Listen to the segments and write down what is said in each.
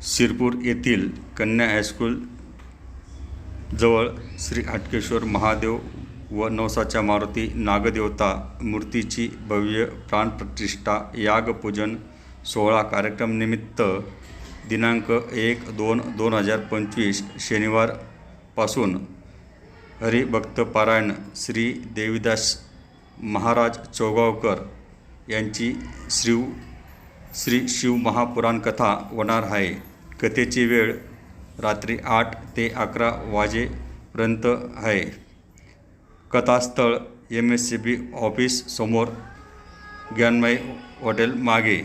शिरपूर येथील कन्या हायस्कूल जवळ श्री हाटकेश्वर महादेव व नवसाच्या मारुती नागदेवता मूर्तीची भव्य प्राणप्रतिष्ठा यागपूजन सोहळा कार्यक्रमनिमित्त दिनांक एक दोन दोन हजार पंचवीस शनिवारपासून हरिभक्त पारायण श्री देवीदास महाराज चौगावकर यांची श्रीव श्री शिव महापुराण कथा होणार आहे. कथेची वेळ रात्री आठ ते अकरा वाजेपर्यंत आहे. कथास्थळ M S C B office समोर ज्ञानमय हॉटेल मागे.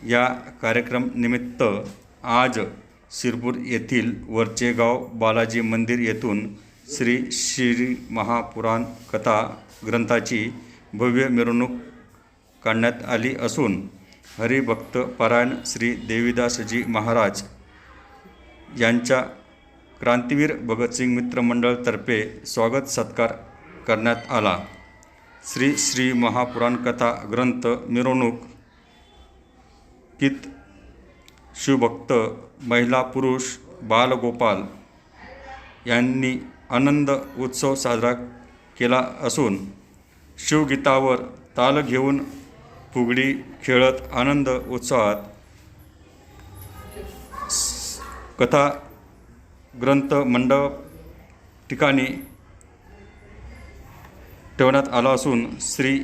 या कार्यक्रमनिमित्त आज शिरपूर येथील वरचेगाव बालाजी मंदिर येथून श्री श्री महापुराण कथा ग्रंथाची भव्य मिरवणूक काढण्यात आली असून हरिभक्त पारायण श्री देवीदासजी महाराज यांच्या क्रांतीवीर भगतसिंग मित्रमंडळतर्फे स्वागत सत्कार करण्यात आला. श्री श्री महापुराण कथा ग्रंथ मिरवणूक कित शिवभक्त महिला पुरुष बालगोपाल यांनी आनंद उत्सव साजरा केला असून शिवगीतावर ताल घेऊन फुगडी खेळत आनंद उत्साहात कथा ग्रंथ मंडप ठिकाणी ठेवण्यात आला असून श्री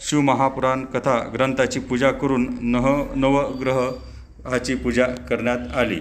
शिवमहापुराण कथा ग्रंथाची पूजा करून नह नवग्रहाची पूजा करण्यात आली.